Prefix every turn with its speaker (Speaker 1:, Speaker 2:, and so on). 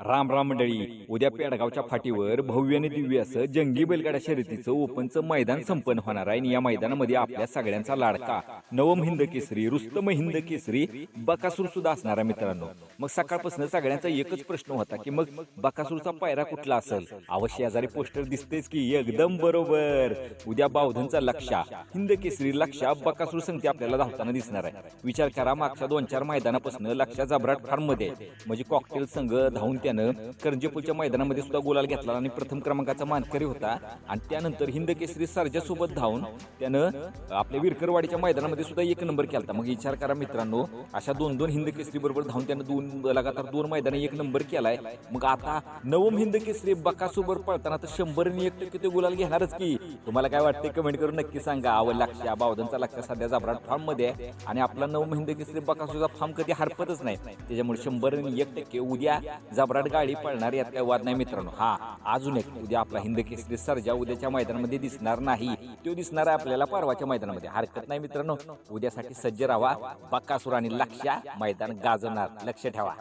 Speaker 1: राम राम मंडळी उद्या पेडगावच्या फाटीवर भव्य आणि दिव्य असं जंगी बैलगाड्या शर्यतीचं ओपनचं मैदान संपन्न होणार आहे आणि या मैदानामध्ये आपल्या सगळ्यांचा लाडका नवम हिंद केसरी रुस्तम हिंद केसरी बकासूर सुद्धा असणार आहे मित्रांनो. मग सकाळपासून सगळ्यांचा एकच प्रश्न होता की मग बकासूरचा पायरा कुठला असेल? अवश्य आजारी पोस्टर दिसतेच की एकदम बरोबर. उद्या बावधनचा लक्षा हिंद केसरी लक्षा बकासूर संगती आपल्याला धावताना दिसणार आहे. विचार करा मागच्या दोन चार मैदानापासून लक्षा जबराट फार्ममध्ये म्हणजे कॉकटेल संघ धावून त्यानं करंजेपूलच्या मैदानामध्ये सुद्धा गोलाल घेतला आणि प्रथम क्रमांकाचा मानकरी होता. आणि त्यानंतर हिंद केसरी सरजा सोबत धावून त्यानं आपल्या विरकरवाडीच्या मैदानामध्ये सुद्धा एक नंबर केला मग विचार करा मित्रांनो अशा दोन दोन हिंद केसरी बरोबर धावून त्यानं दोन लगातार दोन मैदान एक नंबर केलाय. मग आता नवम हिंद केसरी बकासोबत पळताना तर शंभर आणि एक टक्के ते गुलाल घेणारच की. तुम्हाला काय वाटते कमेंट करून नक्की सांगा. आवड लक्ष बावधनचा लक्ष सध्या जाबराट फार्ममध्ये आणि आपला नवम हिंद केसरी बकासूचा फार्म कधी हरपतच नाही. त्याच्यामुळे शंभर आणि एक टक्के उद्या जबराट गाडी पळणार यात काही वाद नाही मित्रांनो. हा अजून एक उद्या आपला हिंद केसरी सर्जा उद्याच्या मैदानामध्ये दिसणार नाही. तो दिसणार आहे आपल्याला परवाच्या मैदानामध्ये. हरकत नाही मित्रांनो. उद्यासाठी सज्ज राहा. बक्कासुर आणि लक्ष मैदान गाजणार. लक्ष ठेवा.